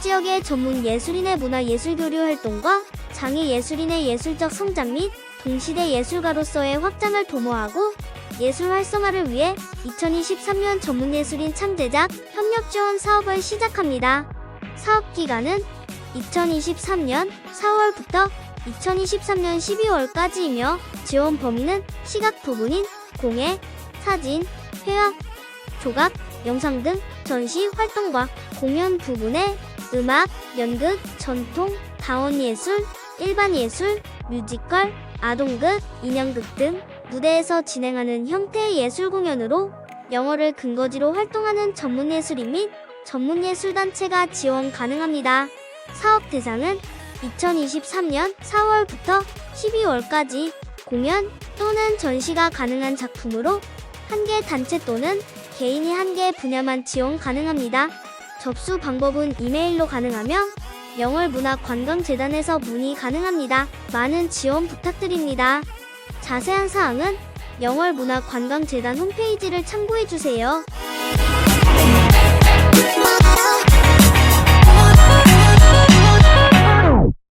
지역의 전문 예술인의 문화 예술 교류 활동과 장애 예술인의 예술적 성장 및 동시대 예술가로서의 확장을 도모하고 예술 활성화를 위해 2023년 전문 예술인 창제작 협력 지원 사업을 시작합니다. 사업 기간은 2023년 4월부터 2023년 12월까지이며 지원 범위는 시각 부분인 공예, 사진, 회화, 조각, 영상 등 전시 활동과 공연 부분에 음악, 연극, 전통, 다원예술, 일반예술, 뮤지컬, 아동극, 인형극 등 무대에서 진행하는 형태의 예술 공연으로 영어를 근거지로 활동하는 전문예술인 및 전문예술단체가 지원 가능합니다. 사업 대상은 2023년 4월부터 12월까지 공연 또는 전시가 가능한 작품으로 한 개 단체 또는 개인이 한 개 분야만 지원 가능합니다. 접수 방법은 이메일로 가능하며 영월문화관광재단에서 문의 가능합니다. 많은 지원 부탁드립니다. 자세한 사항은 영월문화관광재단 홈페이지를 참고해 주세요. Tomorrow